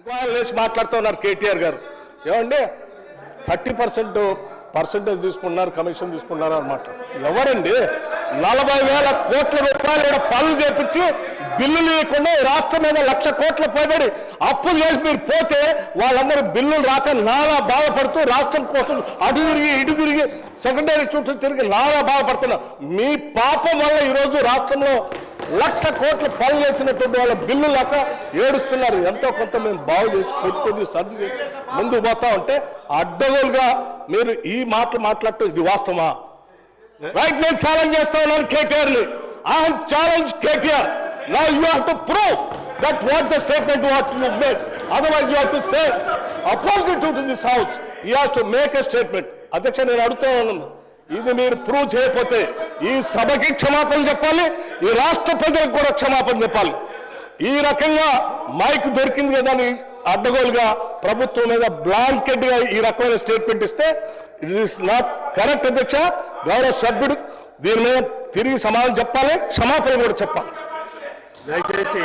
ఇంకో లేచి మాట్లాడుతున్నారు కేటీఆర్ గారు. ఏమండి? థర్టీ పర్సెంట్ పర్సంటేజ్ తీసుకున్నారు కమిషన్ తీసుకున్నారు అనమాట ఎవరండి? నలభై వేల కోట్ల రూపాయలు ఇక్కడ పనులు చేపించి బిల్లులు లేకుండా రాష్ట్రం మీద లక్ష కోట్ల పైబడి అప్పులు చేసి మీరు పోతే వాళ్ళందరూ బిల్లులు రాక నానా బాధపడుతూ రాష్ట్రం కోసం అటు తిరిగి ఇటు తిరిగి సెకండరీ చుట్టూ తిరిగి నానా బాధపడుతున్నారు. మీ పాపం వల్ల ఈరోజు రాష్ట్రంలో లక్ష కోట్ల పనులు చేసినటువంటి వాళ్ళ బిల్లు లేక ఏడుస్తున్నారు. ఎంతో కొంత మేము బాగు చేసి కొద్ది కొద్ది సర్ది చేసి ముందుకు పోతా ఉంటే అడ్డగోలుగా మీరు ఈ మాటలు మాట్లాడటం ఇది వాస్తవమా? రైట్ నేను ఛాలెంజ్ చేస్తా ఉన్నాను కేటీఆర్ని. ఐ ఛాలెంజ్ కేటీఆర్ నా you have to prove that what the statement what you made otherwise you have to say opposite to this house you have to make a statement అధ్యక్ష నేను అడుగుతా ఉన్నాను. ఇది మీరు ప్రూవ్ చేయకపోతే ఈ సభకి క్షమాపణ చెప్పాలి ఈ రాష్ట్ర ప్రజలకు కూడా క్షమాపణ చెప్పాలి. ఈ రకంగా మైక్ దొరికింది కదా అని అడ్డగోలుగా ప్రభుత్వం మీద బ్లాంకెట్గా ఈ రకమైన స్టేట్మెంట్ ఇస్తే ఇట్ ఈస్ నాట్ కరెక్ట్ అధ్యక్ష గౌరవ సభ్యుడు దీని మీద తిరిగి సమాధానం చెప్పాలి క్షమాపణ కూడా చెప్పాలి. దయచేసి